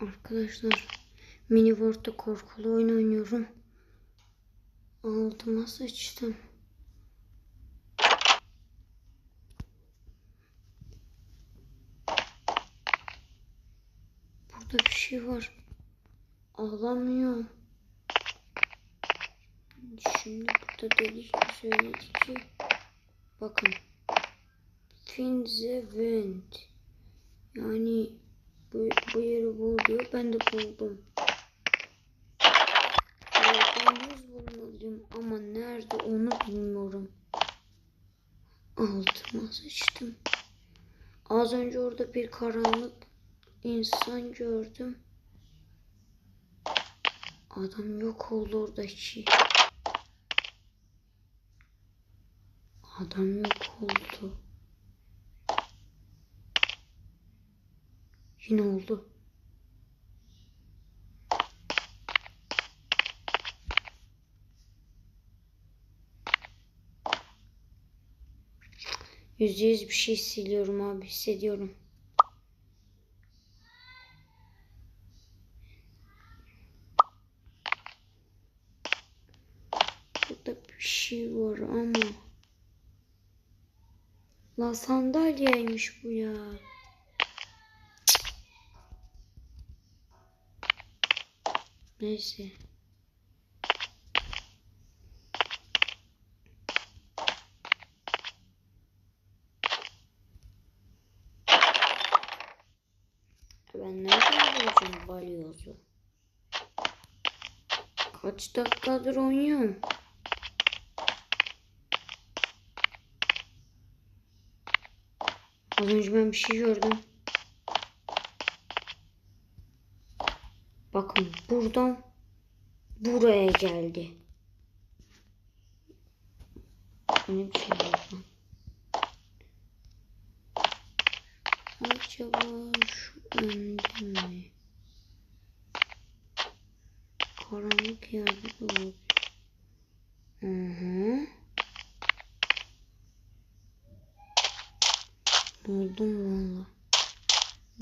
Arkadaşlar Mini World'da korkulu oyun oynuyorum. Altıma sıçtım. Burada bir şey var. Alamıyorum. Şimdi burada dedi ki söyledi ki bakın Find the vent yani bu, yeri bul diyor. Ben de buldum. Yüz bulmalıyım ama nerede onu bilmiyorum. Altıma sıçtım. Az önce orada bir karanlık insan gördüm. Adam yok oldu oradaki. Adam yok oldu. Yine oldu. Yüzde yüz bir şey hissediyorum abi hissediyorum. Burada bir şey var ama. La sandalyeymiş bu ya. Neyse. Ben nereden bulacağım balyozu? Kaç dakikadır oynuyorum? Az önce ben bir şey gördüm. Bakın buradan buraya geldi. Ne bir şey? Acaba şu önde mi? Karanlık yerde de olabilir. Hı hı. Buldum valla.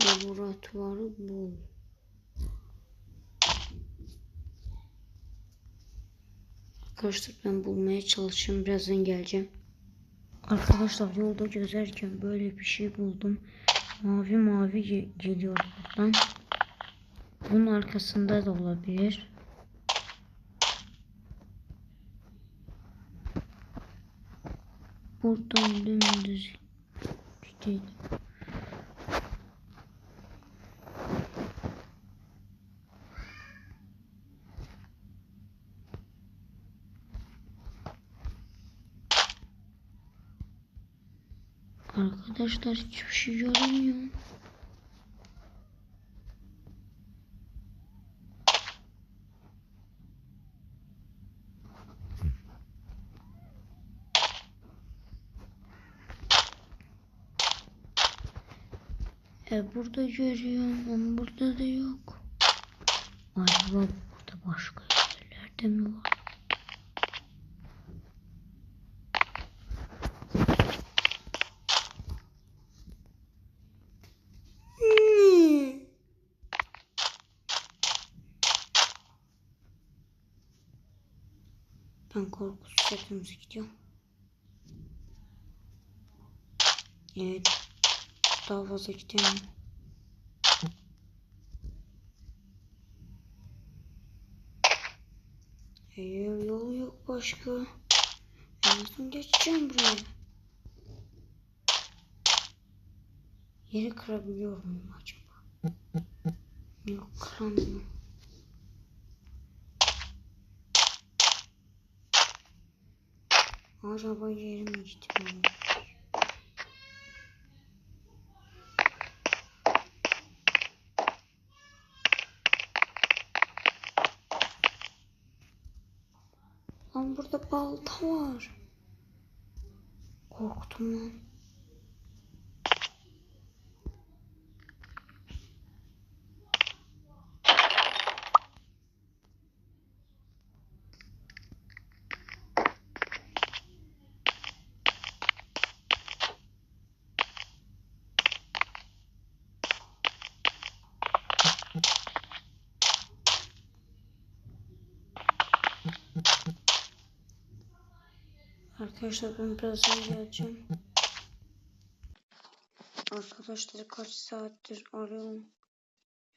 Laboratuvarı bul. Arkadaşlar ben bulmaya çalışıyorum. Birazdan geleceğim. Arkadaşlar yolda gezerken böyle bir şey buldum. Mavi mavi ge- geliyor buradan. Bunun arkasında da olabilir. Buradan dümdüz gidelim. Arkadaşlar hiçbir şey göremiyorum. E burada görüyorum ama burada da yok. Acaba burada başka yerlerde mi var? Ben korkusuz hepimiz gidiyorum. Evet. Daha fazla gidiyorum. Hayır yol yok başka. Nasıl geçeceğim buraya? Yeri kırabiliyor muyum acaba? Yok kıramıyorum. Araba yeri mi gitmem? Lan burada balta var. Korktum lan. Arkadaşlar ben birazdan geleceğim. Arkadaşlar kaç saattir arıyorum.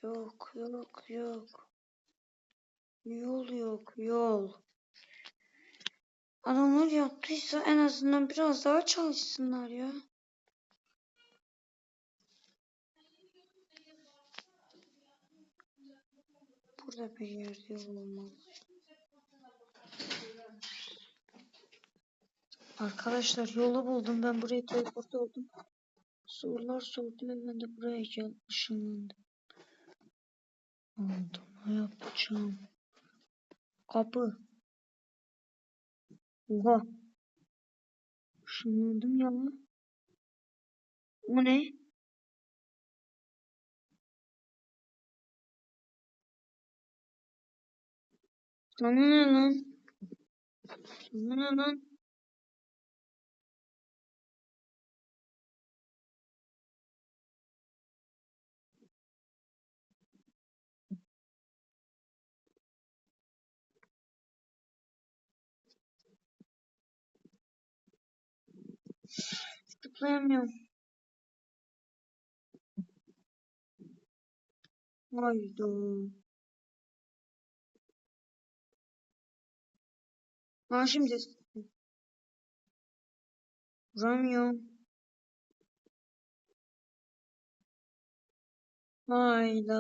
Yok yok yok. Yol yok yol. Adamlar yaptıysa en azından biraz daha çalışsınlar ya. Burada bir yerde olmalı. Arkadaşlar yolu buldum. Ben buraya teleport oldum. Sorular sordu ve ben de buraya gel ışınlandım. Aldım. Ne yapacağım? Kapı. Oha. Işınlandım ya. O ne? Sana ne lan? Sana ne lan? Tıklayamıyorum. Hayda. Ha şimdi. Vuramıyorum. Hayda.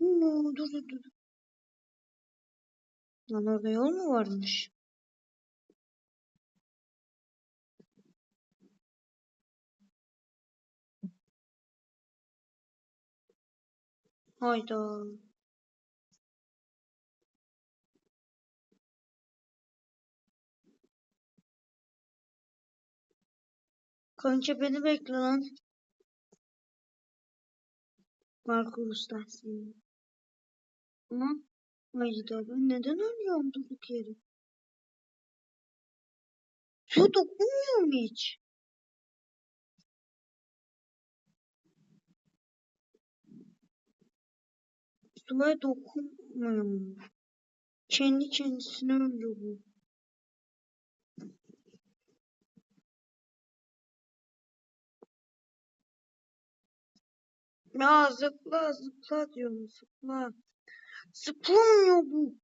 Oo, dur dur dur. Lan orada yol mu varmış? Hayda. Kanka beni bekle lan. Parkur ustası. Ama hayda ben neden ölüyorum durduk yere? Su dokunmuyor mu hiç? Suya dokunmuyor mu? Kendi kendisine öldü bu. Ya zıpla zıpla diyorum zıpla. Zıplamıyor bu.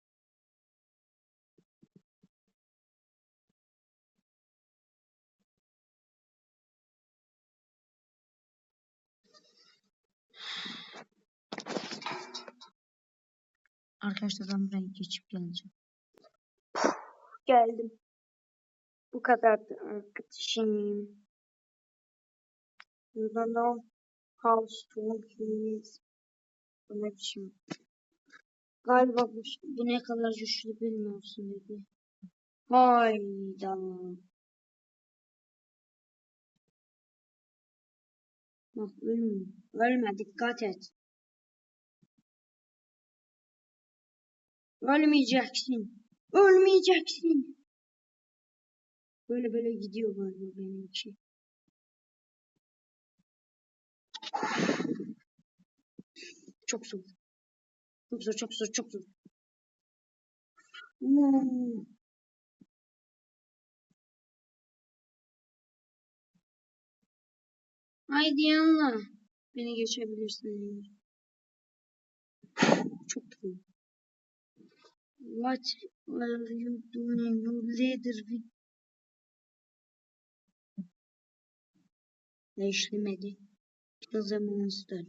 Arkadaşlar ben buraya geçip geleceğim. Geldim. Bu kadardı arkadaşım. Da House to Keys. Bu ne biçim? Galiba bu, bu ne kadar güçlü bilmiyorsun dedi. Hayda. Bak ölme. Ölme dikkat et. Ölmeyeceksin. Ölmeyeceksin. Böyle böyle gidiyor galiba benimki. Çok zor. Çok zor, çok zor, çok zor. Hmm. Haydi yanına. Beni geçebilirsin. What are you doing? Your leader will... Değiştirmedi. Kill the monster.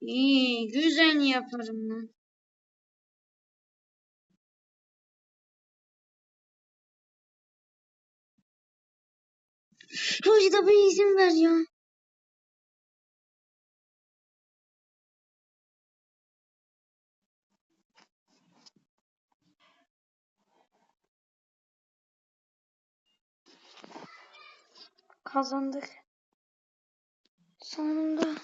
İyi, güzel yaparım lan. Hadi da bir izin ver ya. kazandık. Sonunda